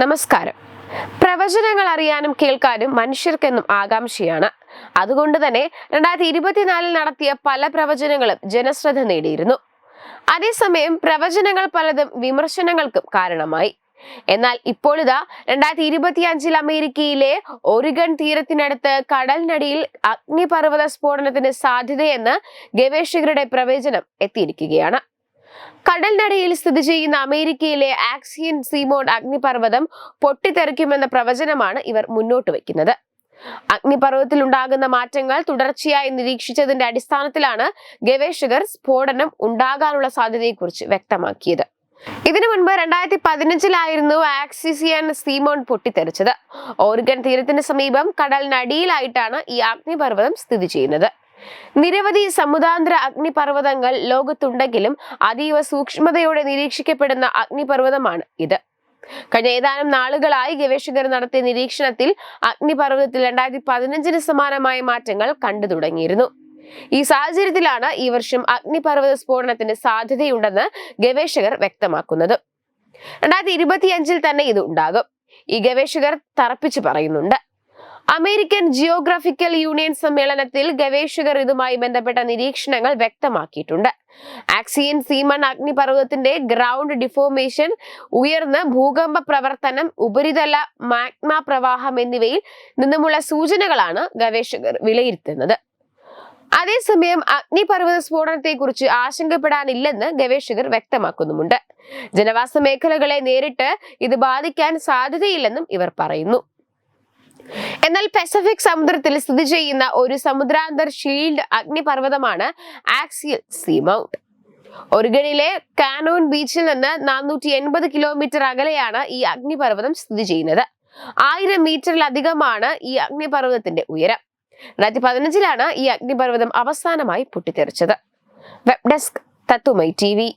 നമസ്കാരം. പ്രവചനങ്ങൾ അറിയാനും കേൾക്കാനും മനുഷ്യർക്കെന്നും ആകാംക്ഷയാണ്. അതുകൊണ്ട് തന്നെ രണ്ടായിരത്തി ഇരുപത്തിനാലിൽ നടത്തിയ പല പ്രവചനങ്ങളും ജനശ്രദ്ധ നേടിയിരുന്നു. അതേസമയം പ്രവചനങ്ങൾ പലതും വിമർശനങ്ങൾക്കും കാരണമായി. എന്നാൽ ഇപ്പോഴിതാ രണ്ടായിരത്തി ഇരുപത്തി അഞ്ചിൽ അമേരിക്കയിലെ ഒറിഗൺ തീരത്തിനടുത്ത് കടലിനടിയിൽ അഗ്നിപർവത സ്ഫോടനത്തിന് സാധ്യതയെന്ന് ഗവേഷകരുടെ പ്രവചനം എത്തിയിരിക്കുകയാണ്. കടലിനടിയിൽ സ്ഥിതി ചെയ്യുന്ന അമേരിക്കയിലെ ആക്സിയൻ സീമോൺ അഗ്നിപർവതം പൊട്ടിത്തെറിക്കുമെന്ന പ്രവചനമാണ് ഇവർ മുന്നോട്ട് വയ്ക്കുന്നത് അഗ്നിപർവതത്തിൽ ഉണ്ടാകുന്ന മാറ്റങ്ങൾ തുടർച്ചയായി നിരീക്ഷിച്ചതിന്റെ അടിസ്ഥാനത്തിലാണ് ഗവേഷകർ സ്ഫോടനം ഉണ്ടാകാനുള്ള സാധ്യതയെക്കുറിച്ച് വ്യക്തമാക്കിയത്. ഇതിനു മുൻപ് രണ്ടായിരത്തി പതിനഞ്ചിലായിരുന്നു ആക്സിസിയൻ സീമോൺ പൊട്ടിത്തെറിച്ചത്. ഓർഗൻ തീരത്തിന് സമീപം കടലിനടിയിലായിട്ടാണ് ഈ അഗ്നിപർവതം സ്ഥിതി ചെയ്യുന്നത്. നിരവധി സമുദാന്തര അഗ്നിപർവതങ്ങൾ ലോകത്തുണ്ടെങ്കിലും അതീവ സൂക്ഷ്മതയോടെ നിരീക്ഷിക്കപ്പെടുന്ന അഗ്നിപർവതമാണ് ഇത്. കഴിഞ്ഞ ഏതാനും നാളുകളായി ഗവേഷകർ നടത്തിയ നിരീക്ഷണത്തിൽ അഗ്നിപർവതത്തിൽ രണ്ടായിരത്തി പതിനഞ്ചിന് സമാനമായ മാറ്റങ്ങൾ കണ്ടു തുടങ്ങിയിരുന്നു. ഈ സാഹചര്യത്തിലാണ് ഈ വർഷം അഗ്നിപർവത സ്ഫോടനത്തിന് സാധ്യതയുണ്ടെന്ന് ഗവേഷകർ വ്യക്തമാക്കുന്നത്. രണ്ടായിരത്തി ഇരുപത്തിയഞ്ചിൽ തന്നെ ഇത് ഉണ്ടാകും. ഈ ഗവേഷകർ തറപ്പിച്ചു പറയുന്നുണ്ട്. അമേരിക്കൻ ജിയോഗ്രാഫിക്കൽ യൂണിയൻ സമ്മേളനത്തിൽ ഗവേഷകർ ഇതുമായി ബന്ധപ്പെട്ട നിരീക്ഷണങ്ങൾ വ്യക്തമാക്കിയിട്ടുണ്ട്. ആക്സിയൻ സീമൺ അഗ്നിപർവതത്തിന്റെ ഗ്രൗണ്ട് ഡിഫോർമേഷൻ ഉയർന്ന ഭൂകമ്പ പ്രവർത്തനം ഉപരിതല മാഗ്മ പ്രവാഹം എന്നിവയിൽ നിന്നുമുള്ള സൂചനകളാണ് ഗവേഷകർ വിലയിരുത്തുന്നത്. അതേസമയം അഗ്നിപർവത സ്ഫോടനത്തെക്കുറിച്ച് ആശങ്കപ്പെടാനില്ലെന്ന് ഗവേഷകർ വ്യക്തമാക്കുന്നുമുണ്ട്. ജനവാസ മേഖലകളെ നേരിട്ട് ഇത് ബാധിക്കാൻ സാധ്യതയില്ലെന്നും ഇവർ പറയുന്നു. എന്നാൽ പസഫിക് സമുദ്രത്തിൽ സ്ഥിതി ചെയ്യുന്ന ഒരു സമുദ്രാന്തർ ഷീൽഡ് അഗ്നിപർവതമാണ് ആക്സിയൽ സീമൗണ്ട് ഒറിഗണിലെ കാനോൺ ബീച്ചിൽ നിന്ന് നാനൂറ്റി എൺപത് കിലോമീറ്റർ അകലെയാണ് ഈ അഗ്നിപർവതം സ്ഥിതി ചെയ്യുന്നത്. ആയിരം മീറ്ററിലധികമാണ് ഈ അഗ്നിപർവതത്തിന്റെ ഉയരം. രണ്ടായിരത്തി പതിനഞ്ചിലാണ് ഈ അഗ്നിപർവതം അവസാനമായി പൊട്ടിത്തെറിച്ചത്. വെബ് ഡെസ്ക് തത്തുമൈ ടി